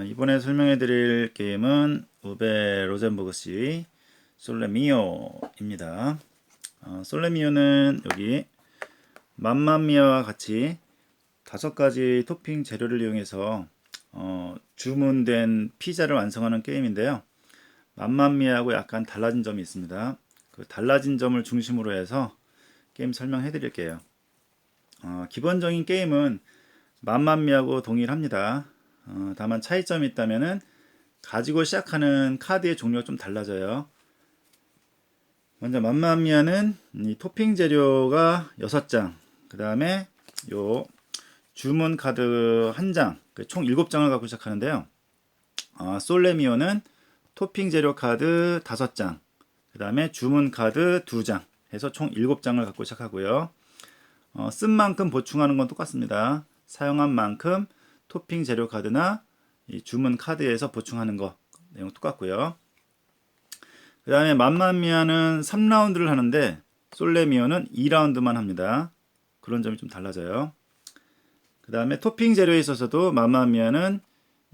어, 이번에 설명해 드릴 게임은 우베 로젠버그 씨 솔레미오입니다. 어, 솔레미오는 여기 맘마미아와 같이 다섯 가지 토핑 재료를 이용해서 어, 주문된 피자를 완성하는 게임인데요. 맘마미아하고 약간 달라진 점이 있습니다. 그 달라진 점을 중심으로 해서 게임 설명해 드릴게요. 어, 기본적인 게임은 맘마미하고 동일합니다. 어, 다만 차이점이 있다면은 가지고 시작하는 카드의 종류가 좀 달라져요. 먼저 맘마미아는 이 토핑 재료가 6장, 그 다음에 요 주문 카드 1장, 그총 7장을 갖고 시작하는데요. 어, 솔레미오는 토핑 재료 카드 5장, 그 다음에 주문 카드 2장 해서 총 7장을 갖고 시작하고요. 어, 쓴 만큼 보충하는 건 똑같습니다. 사용한 만큼 토핑 재료 카드나 이 주문 카드에서 보충하는 거 내용 똑같고요. 그 다음에 맘마미아는 3라운드를 하는데 솔레미오는 2라운드만 합니다. 그런 점이 좀 달라져요. 그 다음에 토핑 재료에 있어서도 맘마미아는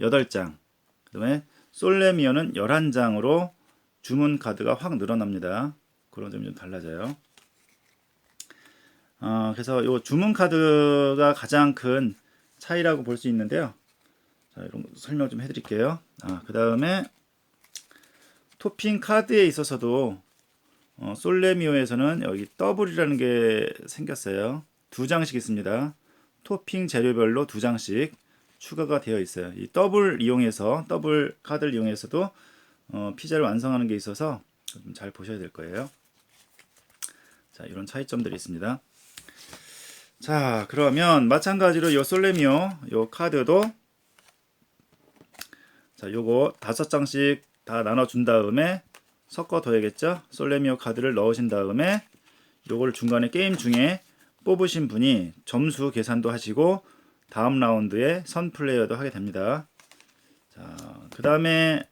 8장, 그 다음에 솔레미오는 11장으로 주문 카드가 확 늘어납니다. 그런 점이 좀 달라져요. 어, 그래서 이 주문 카드가 가장 큰 차이라고 볼 수 있는데요. 자, 이런 거 설명 좀 해드릴게요. 아, 그 다음에 토핑 카드에 있어서도 어, 솔레미오에서는 여기 더블이라는 게 생겼어요. 두 장씩 있습니다. 토핑 재료별로 두 장씩 추가가 되어 있어요. 이 더블 이용해서 더블 카드를 이용해서도 어, 피자를 완성하는 게 있어서 좀 잘 보셔야 될 거예요. 자, 이런 차이점들이 있습니다. 자, 그러면 마찬가지로 요 솔레미오 요 카드도 자, 요거 다섯 장씩 다 나눠 준 다음에 섞어 둬야겠죠? 솔레미오 카드를 넣으신 다음에 요걸 중간에 게임 중에 뽑으신 분이 점수 계산도 하시고 다음 라운드에 선 플레이어도 하게 됩니다. 자, 그다음에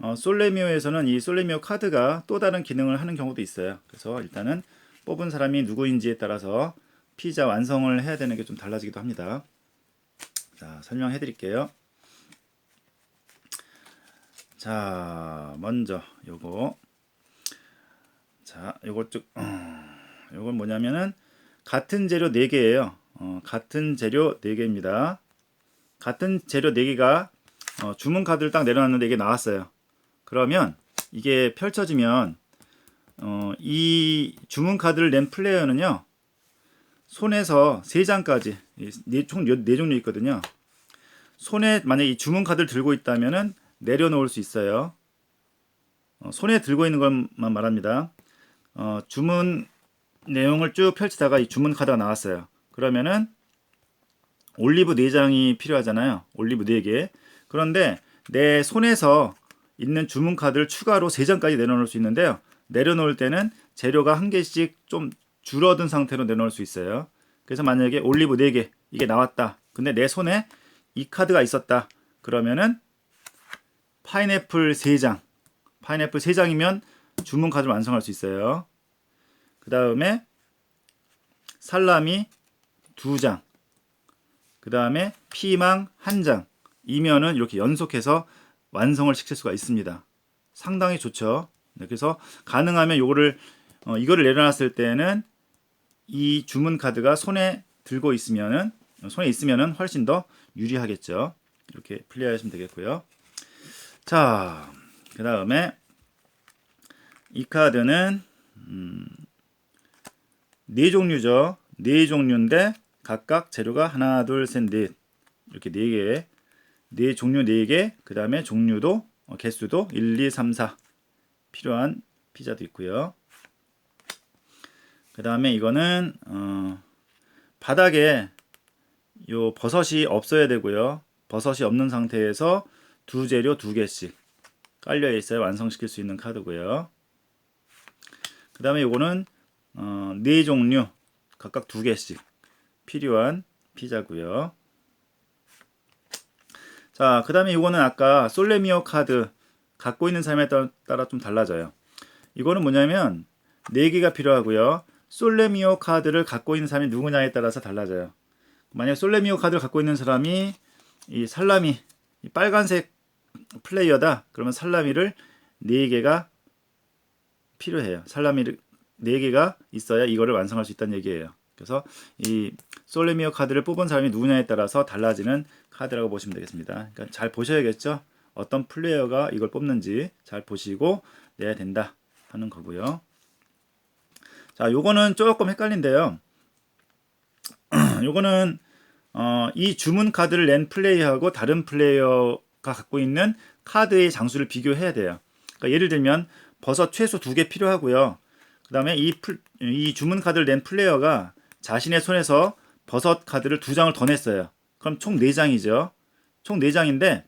어, 솔레미오에서는 이 솔레미오 카드가 또 다른 기능을 하는 경우도 있어요. 그래서 일단은 뽑은 사람이 누구인지에 따라서 피자 완성을 해야 되는 게 좀 달라지기도 합니다. 자, 설명해 드릴게요. 자, 먼저 요거 자, 요걸 쭉 어, 요건 뭐냐면은 같은 재료 4개예요. 어, 같은 재료 4개입니다. 같은 재료 4개가 어, 주문 카드를 딱 내려놨는데 이게 나왔어요. 그러면 이게 펼쳐지면 어, 이 주문 카드를 낸 플레이어는요. 손에서 3장까지 네, 총 4종류 있거든요. 손에 만약 이 주문 카드를 들고 있다면은 내려놓을 수 있어요. 어, 손에 들고 있는 것만 말합니다. 어, 주문 내용을 쭉 펼치다가 이 주문 카드가 나왔어요. 그러면은 올리브 4장이 필요하잖아요. 올리브 4개. 그런데 내 손에서 있는 주문 카드를 추가로 3장까지 내려놓을 수 있는데요. 내려놓을 때는 재료가 한 개씩 좀 줄어든 상태로 내놓을 수 있어요. 그래서 만약에 올리브 4개 이게 나왔다. 근데 내 손에 이 카드가 있었다. 그러면은 파인애플 3장. 파인애플 3장이면 주문 카드를 완성할 수 있어요. 그 다음에 살라미 2장. 그 다음에 피망 1장. 이면은 이렇게 연속해서 완성을 시킬 수가 있습니다. 상당히 좋죠. 네, 그래서 가능하면 요거를 어, 이거를 내려놨을 때는 이 주문 카드가 손에 들고 있으면은 손에 있으면은 훨씬 더 유리하겠죠. 이렇게 플레이하시면 되겠고요. 자, 그 다음에 이 카드는 음, 네 종류죠. 네 종류인데 각각 재료가 하나, 둘, 셋, 넷 이렇게 네 개, 네 종류 네 개. 그 다음에 종류도 어, 개수도 1, 2, 3, 4 필요한 피자도 있고요. 그 다음에 이거는 어, 바닥에 요 버섯이 없어야 되고요. 버섯이 없는 상태에서 두 재료 두 개씩 깔려 있어야 완성시킬 수 있는 카드고요. 그 다음에 이거는 어, 네 종류 각각 두 개씩 필요한 피자고요. 자, 그 다음에 이거는 아까 솔레미오 카드 갖고 있는 사람에 따라 좀 달라져요. 이거는 뭐냐면 네 개가 필요하고요. 솔레미오 카드를 갖고 있는 사람이 누구냐에 따라서 달라져요. 만약 솔레미오 카드를 갖고 있는 사람이 이 살라미 이 빨간색 플레이어다. 그러면 살라미를 4개가 필요해요. 살라미를 4개가 있어야 이거를 완성할 수 있다는 얘기예요. 그래서 이 솔레미오 카드를 뽑은 사람이 누구냐에 따라서 달라지는 카드라고 보시면 되겠습니다. 그러니까 잘 보셔야겠죠. 어떤 플레이어가 이걸 뽑는지 잘 보시고 내야 된다 하는 거고요. 자, 요거는 조금 헷갈린데요. 요거는 어, 이 주문 카드를 낸 플레이어하고 다른 플레이어가 갖고 있는 카드의 장수를 비교해야 돼요. 그러니까 예를 들면 버섯 최소 두 개 필요하고요. 그 다음에 이, 풀, 이 주문 카드를 낸 플레이어가 자신의 손에서 버섯 카드를 두 장을 더 냈어요. 그럼 총 네 장이죠. 총 네 장인데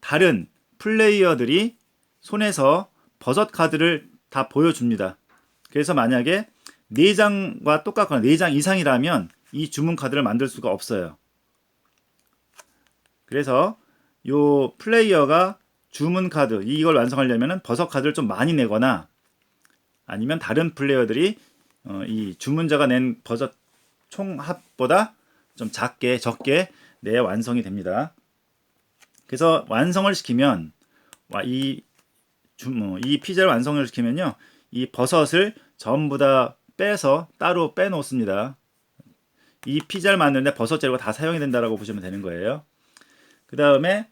다른 플레이어들이 손에서 버섯 카드를 다 보여줍니다. 그래서 만약에 네 장과 똑같거나 네장 이상이라면 이 주문 카드를 만들 수가 없어요. 그래서 요 플레이어가 주문 카드 이걸 완성하려면 버섯 카드를 좀 많이 내거나 아니면 다른 플레이어들이 어, 이 주문자가 낸 버섯 총합보다 좀 작게 적게 내 완성이 됩니다. 그래서 완성을 시키면 이, 주, 이 피자를 완성을 시키면요 이 버섯을 전부 다 빼서 따로 빼놓습니다. 이 피자를 만드는데 버섯 재료가 다 사용이 된다라고 보시면 되는 거예요. 그 다음에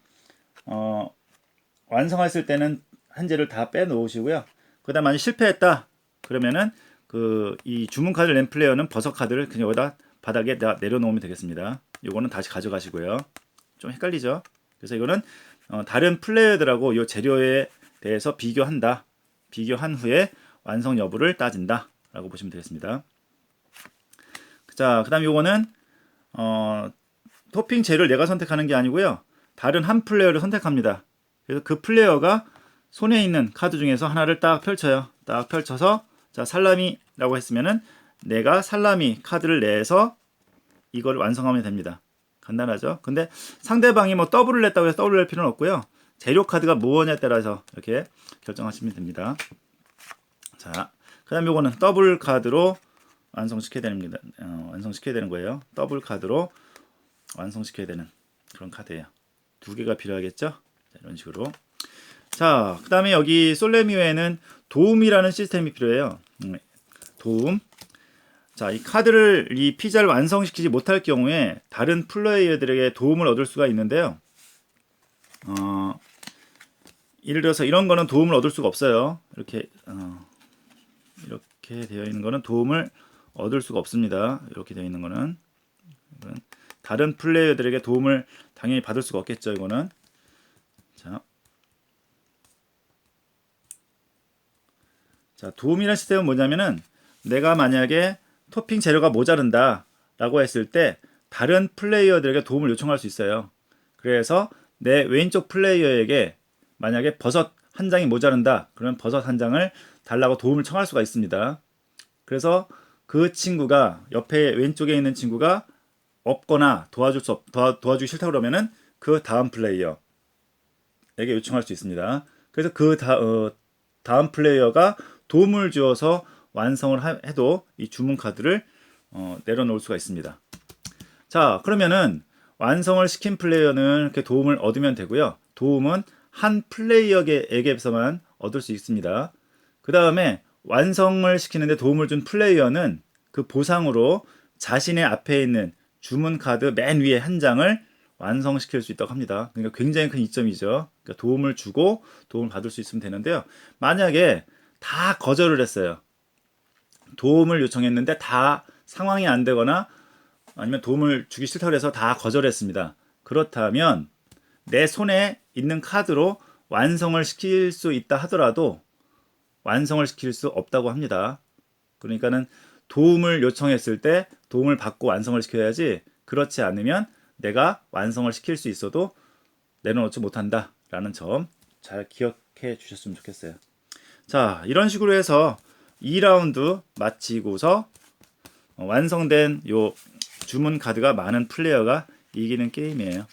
어, 완성했을 때는 한 재를 다 빼놓으시고요. 그 다음 만약 실패했다 그러면은 그 이 주문 카드를 낸 플레이어는 버섯 카드를 그냥 여기다 바닥에 내려놓으면 되겠습니다. 요거는 다시 가져가시고요. 좀 헷갈리죠? 그래서 이거는 어, 다른 플레이어들하고 이 재료에 대해서 비교한다. 비교한 후에 완성 여부를 따진다 라고 보시면 되겠습니다. 자, 그 다음 요거는 어, 토핑 재료를 내가 선택하는 게 아니고요. 다른 한 플레이어를 선택합니다. 그래서 그 플레이어가 손에 있는 카드 중에서 하나를 딱 펼쳐요. 딱 펼쳐서 자 살라미라고 했으면은 내가 살라미 카드를 내서 이걸 완성하면 됩니다. 간단하죠. 근데 상대방이 뭐 더블을 냈다고 해서 더블을 낼 필요는 없고요. 재료 카드가 무엇냐에 따라서 이렇게 결정하시면 됩니다. 자, 그 다음 요거는 더블 카드로 완성시켜야 됩니다. 어, 완성시켜야 되는 거예요. 더블 카드로 완성시켜야 되는 그런 카드예요. 두 개가 필요하겠죠? 자, 이런 식으로. 자, 그 다음에 여기 솔레미오에는 도움이라는 시스템이 필요해요. 음, 도움. 자, 이 카드를 이 피자를 완성시키지 못할 경우에 다른 플레이어들에게 도움을 얻을 수가 있는데요. 어, 예를 들어서 이런 거는 도움을 얻을 수가 없어요. 이렇게 어, 이렇게 되어 있는 거는 도움을 얻을 수가 없습니다. 이렇게 되어 있는 거는 다른 플레이어들에게 도움을 당연히 받을 수가 없겠죠. 이거는 자, 자 도움이라는 시스템은 뭐냐면은 내가 만약에 토핑 재료가 모자른다 라고 했을 때 다른 플레이어들에게 도움을 요청할 수 있어요. 그래서 내 왼쪽 플레이어에게 만약에 버섯 한 장이 모자른다 그러면 버섯 한 장을 달라고 도움을 청할 수가 있습니다. 그래서 그 친구가 옆에 왼쪽에 있는 친구가 없거나 도와줄 수 없, 도와, 도와주기 싫다 그러면은 그 다음 플레이어에게 요청할 수 있습니다. 그래서 그 다, 어, 다음 플레이어가 도움을 주어서 완성을 하, 해도 이 주문 카드를 어, 내려놓을 수가 있습니다. 자, 그러면은 완성을 시킨 플레이어는 이렇게 도움을 얻으면 되고요. 도움은 한 플레이어에게서만 얻을 수 있습니다. 그 다음에 완성을 시키는데 도움을 준 플레이어는 그 보상으로 자신의 앞에 있는 주문 카드 맨 위에 한 장을 완성시킬 수 있다고 합니다. 그러니까 굉장히 큰 이점이죠. 그러니까 도움을 주고 도움을 받을 수 있으면 되는데요. 만약에 다 거절을 했어요. 도움을 요청했는데 다 상황이 안 되거나 아니면 도움을 주기 싫다고 해서 다 거절했습니다. 그렇다면 내 손에 있는 카드로 완성을 시킬 수 있다 하더라도 완성을 시킬 수 없다고 합니다. 그러니까는 도움을 요청했을 때 도움을 받고 완성을 시켜야지 그렇지 않으면 내가 완성을 시킬 수 있어도 내려놓지 못한다 라는 점 잘 기억해 주셨으면 좋겠어요. 자, 이런 식으로 해서 2라운드 마치고서 완성된 요 주문 카드가 많은 플레이어가 이기는 게임이에요.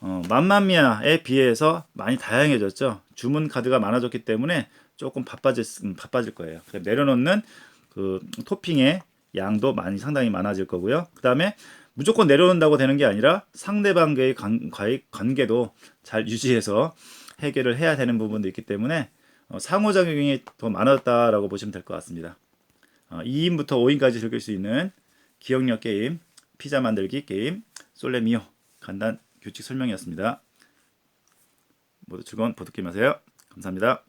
어, 맘마미아에 비해서 많이 다양해졌죠. 주문 카드가 많아졌기 때문에 조금 바빠질 바빠질 거예요. 내려놓는 그 토핑의 양도 많이 상당히 많아질 거고요. 그 다음에 무조건 내려온다고 되는 게 아니라 상대방과의 관, 관계도 잘 유지해서 해결을 해야 되는 부분도 있기 때문에 어, 상호작용이 더 많았다라고 보시면 될 것 같습니다. 어, 2인부터 5인까지 즐길 수 있는 기억력 게임, 피자 만들기 게임, 솔레미오 간단 규칙 설명이었습니다. 모두 즐거운 보드게임 하세요. 감사합니다.